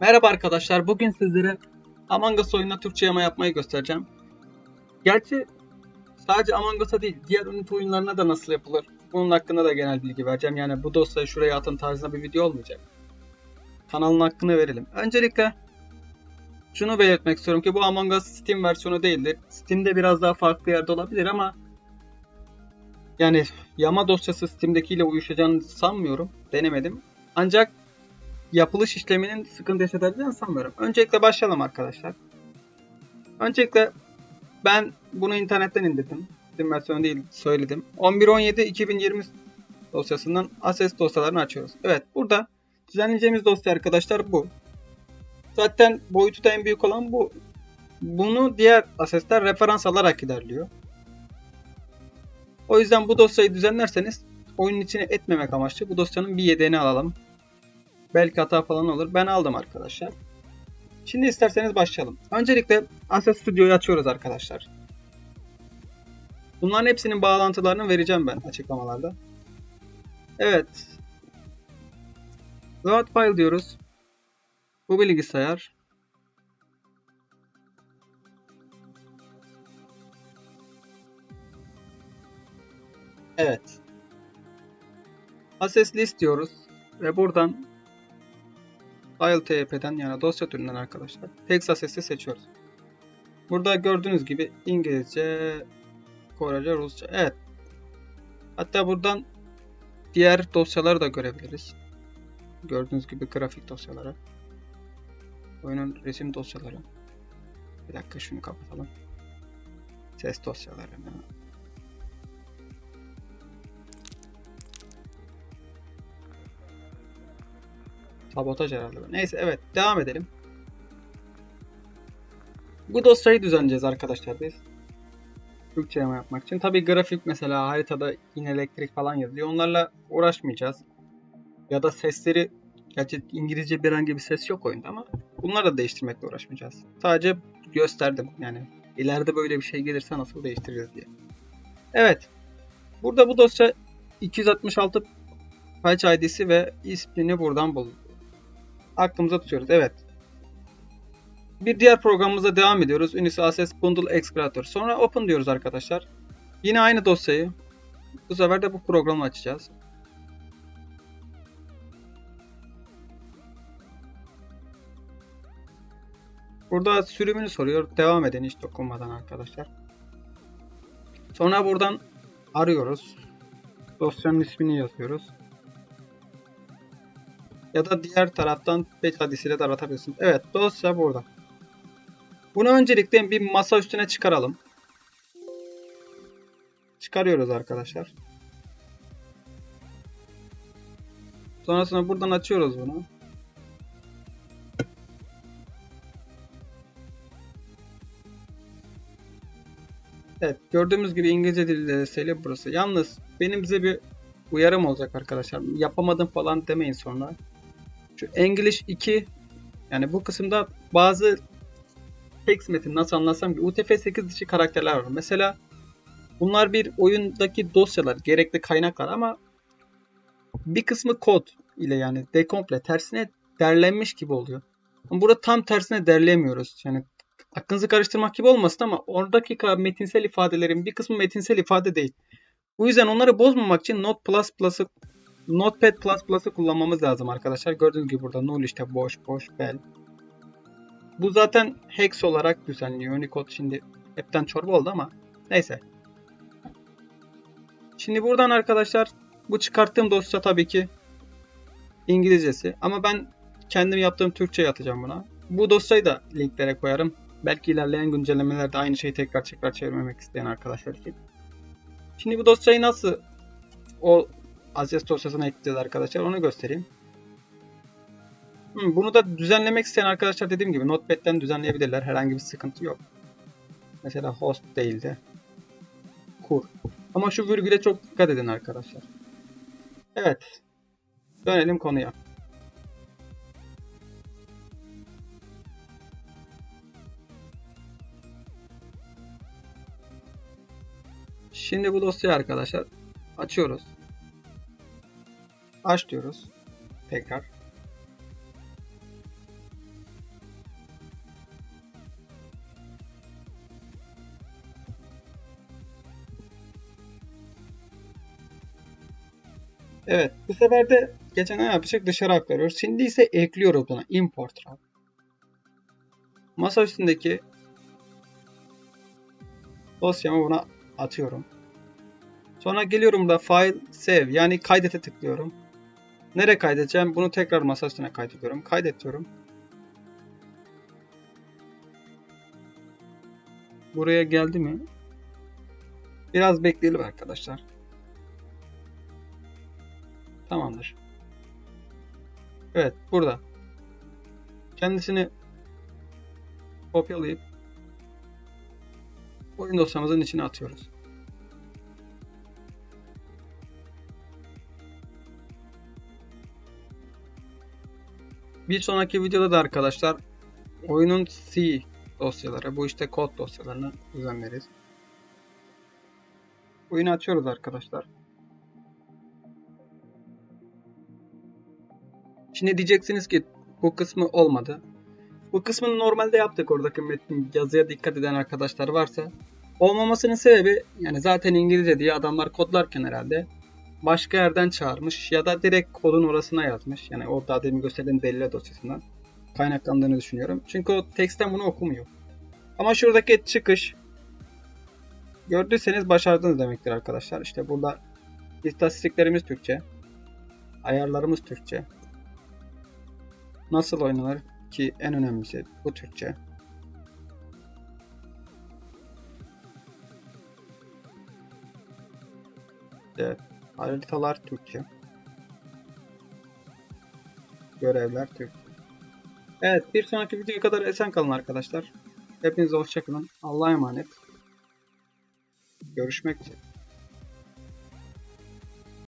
Merhaba arkadaşlar. Bugün sizlere Among Us oyununa Türkçe yama yapmayı göstereceğim. Gerçi sadece Among Us'a değil, diğer Unity oyunlarına da nasıl yapılır? Bunun hakkında da genel bilgi vereceğim. Yani bu dosyayı şuraya atın tarzında bir video olmayacak. Kanalın hakkını verelim. Öncelikle şunu belirtmek istiyorum ki bu Among Us Steam versiyonu değildir. Steam'de biraz daha farklı yerde olabilir ama yani yama dosyası Steam'dekiyle uyuşacağını sanmıyorum. Denemedim. Ancak yapılış işleminin sıkıntı yaşatacağını sanmıyorum. Öncelikle başlayalım arkadaşlar. Öncelikle ben bunu internetten indirdim. Steam değil söyledim. 11.17.2020 dosyasından Access dosyalarını açıyoruz. Evet burada düzenleyeceğimiz dosya arkadaşlar bu. Zaten boyutu da en büyük olan bu. Bunu diğer Access'ler referans alarak ilerliyor. O yüzden bu dosyayı düzenlerseniz oyunun içine etmemek amaçlı bu dosyanın bir yedeğini alalım. Belki hata falan olur. Ben aldım arkadaşlar. Şimdi isterseniz başlayalım. Öncelikle Access Studio'yu açıyoruz arkadaşlar. Bunların hepsinin bağlantılarını vereceğim ben açıklamalarda. Evet. Load file diyoruz. Bu bilgisayar. Evet. Access list diyoruz. Ve buradan File TYP'den yani dosya türünden arkadaşlar. Text Access'i seçiyoruz. Burada gördüğünüz gibi İngilizce, Korece, Rusça. Evet. Hatta buradan diğer dosyaları da görebiliriz. Gördüğünüz gibi grafik dosyaları. Oyunun resim dosyaları. Bir dakika şunu kapatalım. Ses dosyaları. Sabotaj herhalde. Neyse evet devam edelim. Bu dosyayı düzenleyeceğiz arkadaşlar biz. Türkçe yapmak için. Tabi grafik mesela haritada yine elektrik falan yazıyor. Onlarla uğraşmayacağız. Ya da sesleri Gerçi İngilizce bir herhangi bir ses yok oyunda ama bunları da değiştirmekle uğraşmayacağız. Sadece gösterdim yani ileride böyle bir şey gelirse nasıl değiştireceğiz diye. Evet. Burada bu dosya 266 patch ID'si ve ismini buradan bulduk aklımıza tutuyoruz. Evet. Bir diğer programımıza devam ediyoruz. Unisys Access Bundle Explorator. Sonra Open diyoruz arkadaşlar. Yine aynı dosyayı. Bu sefer de bu programı açacağız. Burada sürümünü soruyor. Devam edin hiç dokunmadan arkadaşlar. Sonra buradan arıyoruz. Dosyanın ismini yazıyoruz. Ya da diğer taraftan batch adresiyle de aratabilirsiniz. Evet dosya burada. Bunu öncelikle bir masa üstüne çıkaralım. Çıkarıyoruz arkadaşlar. Sonrasında buradan açıyoruz bunu. Evet gördüğümüz gibi İngilizce dili desteğiyle burası. Yalnız benim bize bir uyarım olacak arkadaşlar. Yapamadım falan demeyin sonra. Şu English 2 yani bu kısımda bazı text metin nasıl anlatsam ki UTF-8 dışı karakterler var. Mesela bunlar bir oyundaki dosyalar, gerekli kaynaklar ama bir kısmı kod ile yani dekomple tersine derlenmiş gibi oluyor. Ama burada tam tersine derleyemiyoruz. Yani aklınızı karıştırmak gibi olmasın ama oradaki metinsel ifadelerin bir kısmı metinsel ifade değil. Bu yüzden onları bozmamak için Node++'ı Notepad++'ı kullanmamız lazım arkadaşlar. Gördüğünüz gibi burada null işte boş boş bel. Bu zaten hex olarak düzenliyor. Unicode şimdi hepten çorba oldu ama neyse. Şimdi buradan arkadaşlar bu çıkarttığım dosya tabii ki İngilizcesi. Ama ben kendim yaptığım Türkçe'ye atacağım buna. Bu dosyayı da linklere koyarım. Belki ilerleyen güncellemelerde aynı şeyi tekrar tekrar çevirmemek isteyen arkadaşlar için. Şimdi bu dosyayı nasıl o Access dosyasına ekleyeceğiz arkadaşlar. Onu göstereyim. bunu da düzenlemek isteyen arkadaşlar dediğim gibi Notepad'den düzenleyebilirler. Herhangi bir sıkıntı yok. Mesela host değil de kur. Ama şu virgüle çok dikkat edin arkadaşlar. Evet. Dönelim konuya. Şimdi bu dosyayı arkadaşlar açıyoruz aç diyoruz. Tekrar. Evet bu sefer de geçen ne yapacak dışarı aktarıyoruz. Şimdi ise ekliyoruz buna import raf. Masa üstündeki dosyamı buna atıyorum. Sonra geliyorum da file save yani kaydete tıklıyorum. Nereye kaydedeceğim? Bunu tekrar masa üstüne kaydediyorum. Kaydediyorum. Buraya geldi mi? Biraz bekleyelim arkadaşlar. Tamamdır. Evet burada. Kendisini kopyalayıp oyun dosyamızın içine atıyoruz. Bir sonraki videoda da arkadaşlar oyunun C dosyaları, bu işte kod dosyalarını düzenleriz. Oyunu açıyoruz arkadaşlar. Şimdi diyeceksiniz ki bu kısmı olmadı. Bu kısmını normalde yaptık oradaki metin yazıya dikkat eden arkadaşlar varsa. Olmamasının sebebi yani zaten İngilizce diye adamlar kodlarken herhalde başka yerden çağırmış ya da direkt kodun orasına yazmış. Yani o daha demin gösterdiğim belirle dosyasından kaynaklandığını düşünüyorum. Çünkü o teksten bunu okumuyor. Ama şuradaki çıkış gördüyseniz başardınız demektir arkadaşlar. İşte burada istatistiklerimiz Türkçe. Ayarlarımız Türkçe. Nasıl oynanır ki en önemlisi bu Türkçe. Evet, haritalar Türkçe. Görevler Türkçe. Evet, bir sonraki videoya kadar esen kalın arkadaşlar. Hepinize hoşçakalın. Allah'a emanet. Görüşmek üzere.